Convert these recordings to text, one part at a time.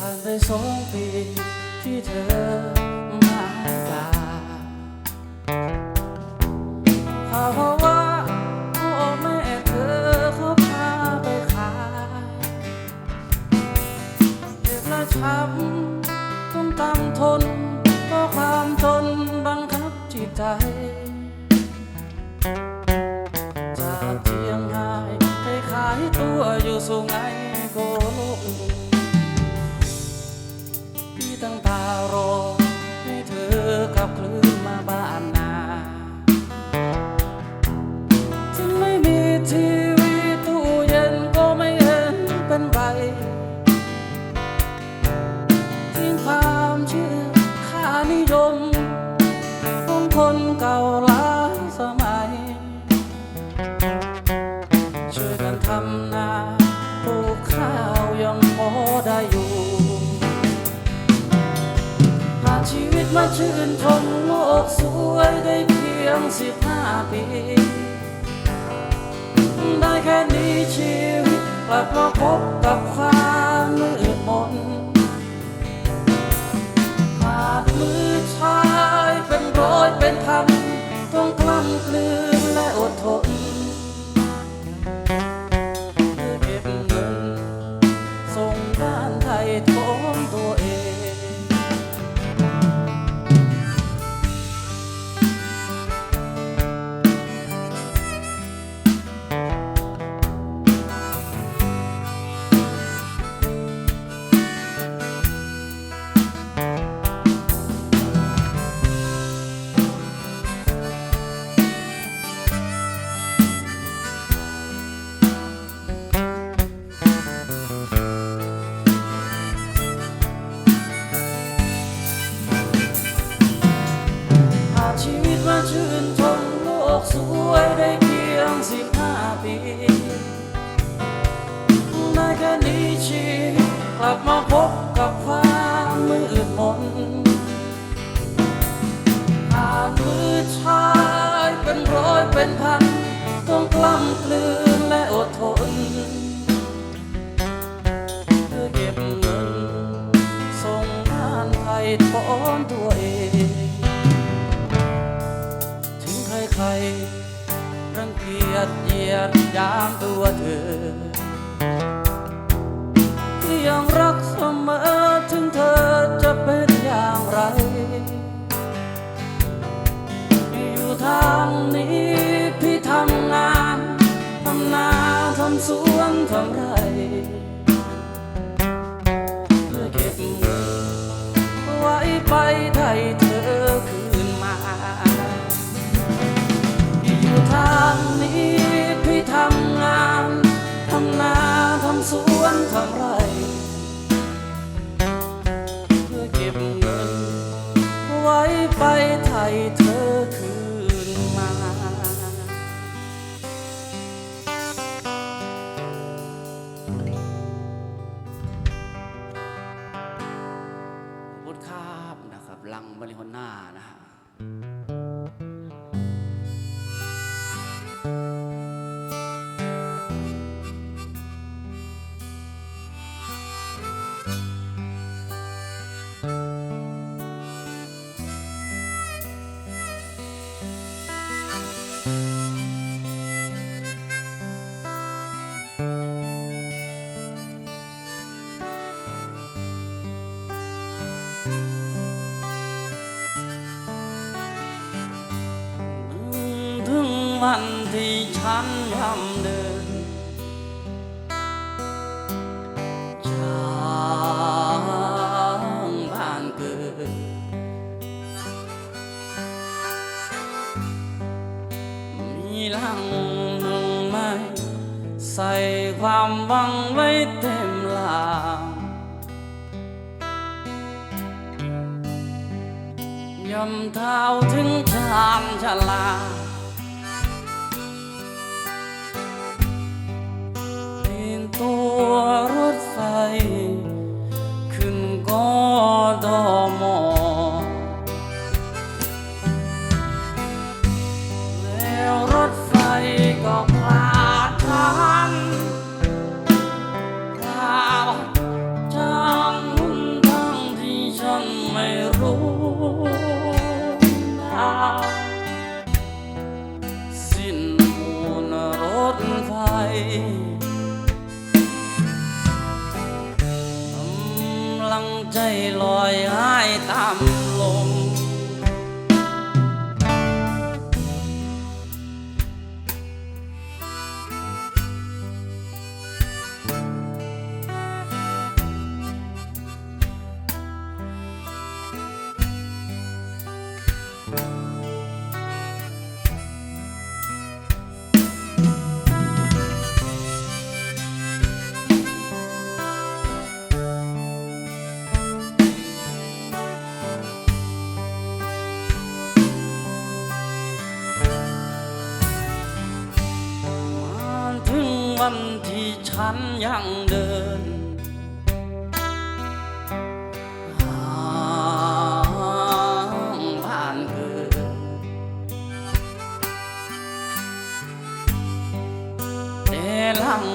ผ่านไปสองปีที่เธอมาลาข่าวว่าพ่อแม่เธอเขาพาไปขายเจ็บและช้ำต้องตั้งทนเพราะความทนบังคับจิตใจจากเทียงหายไปขายตัวอยู่สุไห ปี ได้แค่นี้ชีวิตกลับมาพบกับความมืดมนขาดมือชายเป็นร้อยเป็นพันต้องกล้ำกลืนและอดทน ต้องกล้ำกลืนและอดทน เพื่อเก็บเงินส่งงานไทยถอนตัวเอง ถึงใครๆรังเกียจเหยียดยามตัวเธอ ที่ยังรักเสมอถึงเธอจะเป็นอย่างไร อยู่ทาง สวนทำไรเพื่อเก็บเงินไว้ไปไทยเธอคืนมา อยู่ทางนี้พี่ทำงานทำนาทำสวนทำไรเพื่อเก็บเงินไว้ไปไทยเธอ วันที่ฉันยำเดิน จากบ้านเกิด มีลังหนึ่งไม้ใส่ความหวังไว้เต็มลางยำเท้าถึงชานชลา ฉันยังเดิน หางบ้านเกิดแต่ลัง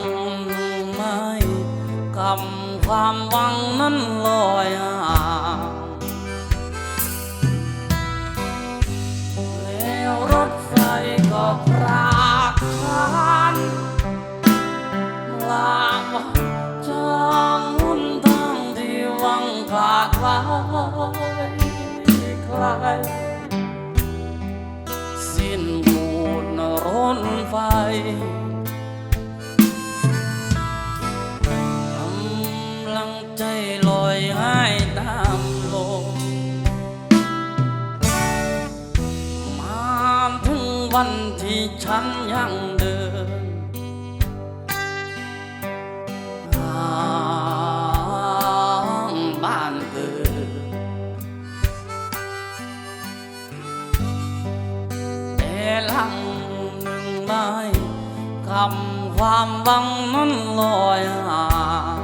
ไม่กำความหวังนั้นลอยหา ขาดไว้ไกลสิ้นบูดรนไฟกำลังใจลอยหายตามลมมาถึงวันที่ฉันยังานเกิดแต่หลังหนึ่งไม่คำความหวังนั้นลอยห่าง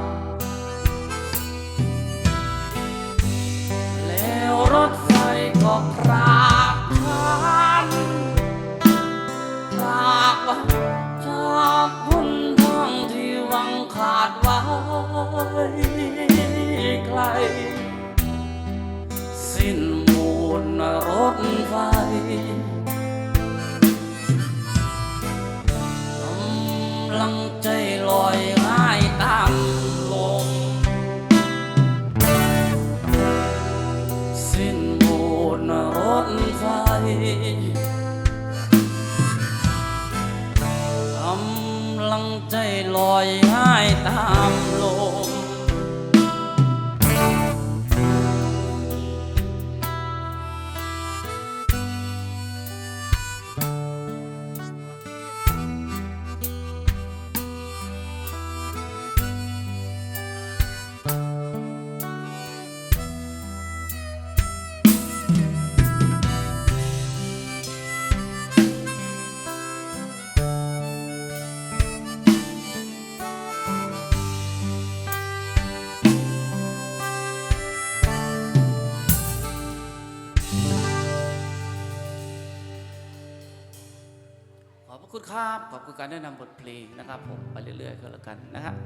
แล้วรถไฟก็พรากฉันพรากว่าจากหนทางที่หวังขาดไว้ ลสิ้นมูลรถไฟกำลังใจลอยง่ายตามลมสิ้นบูนรถไฟกำลังใจลอยง่ายตามลม ครับ ขอบคุณการแนะนำบทเพลงนะครับผมไปเรื่อยๆก็แล้วกันนะครับ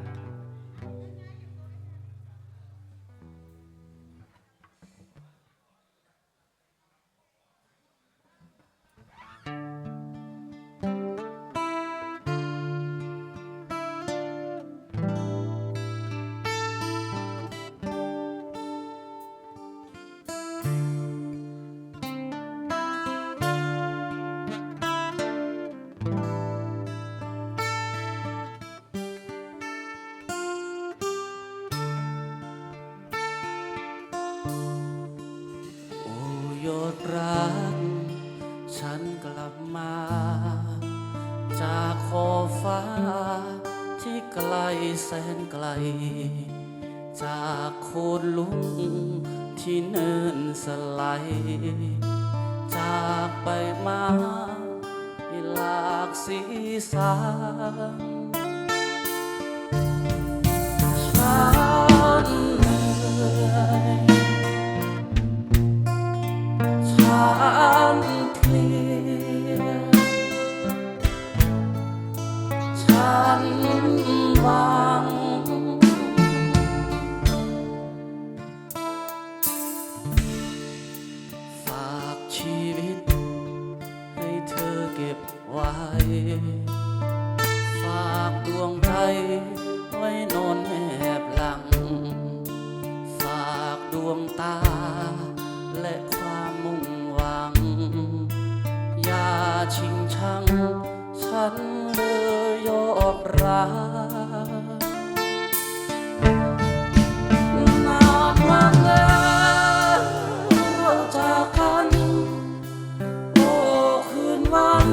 เนินสลด์จากไปมาหลากสีสันฉันเหนื่อยฉันเพลียฉันหวั ฉันเลยยอมรับนานมาแล้วเราจากกัน โอ้คืนวัน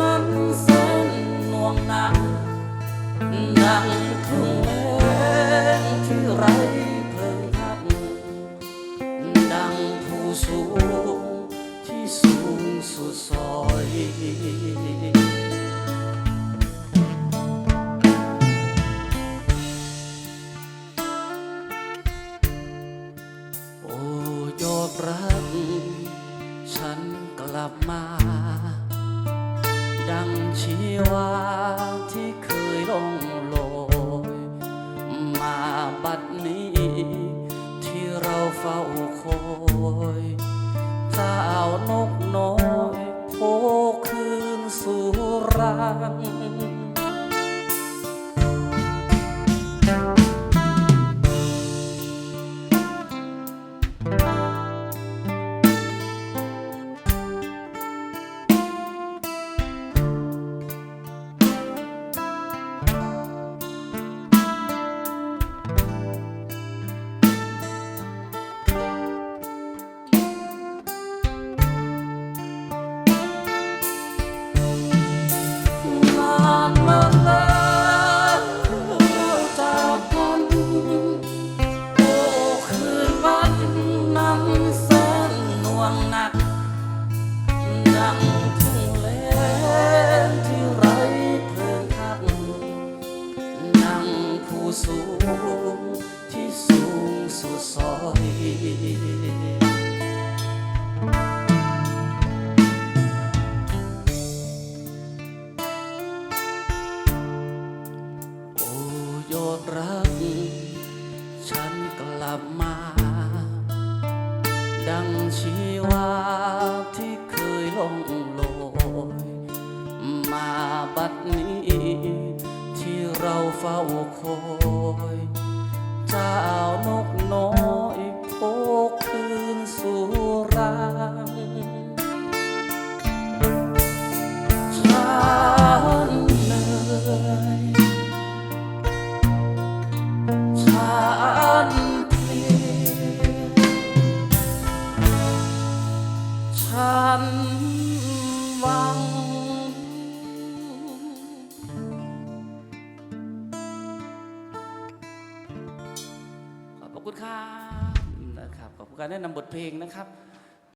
นั้นแสนหน่วงหนักดังทุ่งแรงที่ไร้เพลิงพักดังผู้สูง โอ้ยอมรัก ฉันกลับมา ดังชีวาที่เคยล่องลอยมาบัดนี้ ที่เราเฝ้าคอยสาวนกน้อย 더 큰 수랑. 光啊。ังชีวาที่เคยล่องลอยมาบัดนี้ ที่เราเฝ้าคอย เจ้านกน้อยโอก ครับ